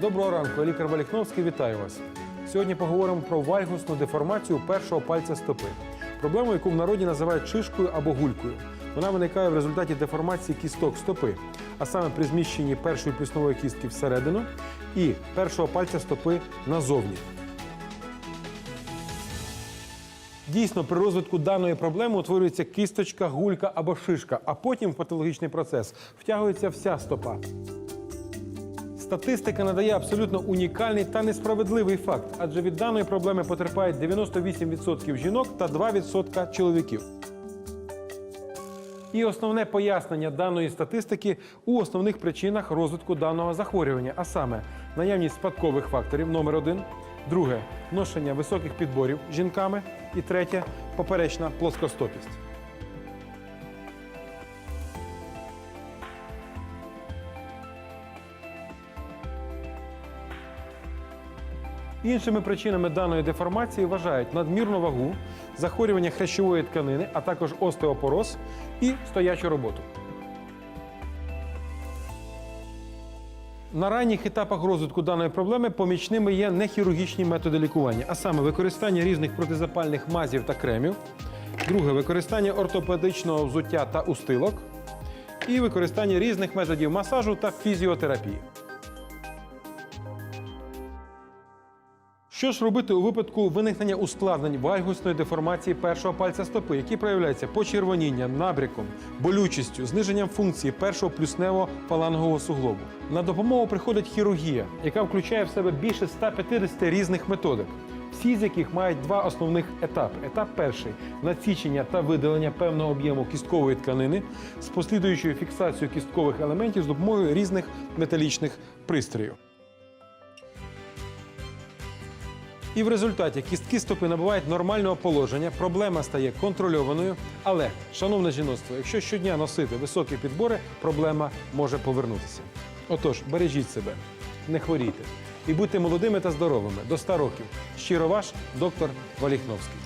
Доброго ранку, лікар Валіхновський. Вітаю вас. Сьогодні поговоримо про вальгусну деформацію першого пальця стопи. Проблему, яку в народі називають шишкою або гулькою. Вона виникає в результаті деформації кісток стопи, а саме при зміщенні першої плюснової кістки всередину і першого пальця стопи назовні. Дійсно, при розвитку даної проблеми утворюється кісточка, гулька або шишка, а потім в патологічний процес втягується вся стопа. Статистика надає абсолютно унікальний та несправедливий факт, адже від даної проблеми потерпають 98% жінок та 2% чоловіків. І основне пояснення даної статистики у основних причинах розвитку даного захворювання, а саме наявність спадкових факторів номер один, друге ношення високих підборів жінками, і третє поперечна плоскостопість. Іншими причинами даної деформації вважають надмірну вагу, захворювання хрящової тканини, а також остеопороз і стоячу роботу. На ранніх етапах розвитку даної проблеми помічними є нехірургічні методи лікування, а саме використання різних протизапальних мазів та кремів, друге використання ортопедичного взуття та устилок, і використання різних методів масажу та фізіотерапії. Що ж робити у випадку виникнення ускладнень вальгусної деформації першого пальця стопи, які проявляються почервонінням, набряком, болючістю, зниженням функції першого плюсневого фалангового суглобу? На допомогу приходить хірургія, яка включає в себе більше 150 різних методик. Всі з яких мають два основних етапи. Етап перший надсічення та видалення певного об'єму кісткової тканини з послідуючою фіксацією кісткових елементів з допомогою різних металічних пристроїв. І в результаті кістки стопи набувають нормального положення, проблема стає контрольованою. Але, шановне жіноцтво, якщо щодня носити високі підбори, проблема може повернутися. Отож, бережіть себе, не хворійте і будьте молодими та здоровими до 100 років. Щиро ваш доктор Валіхновський.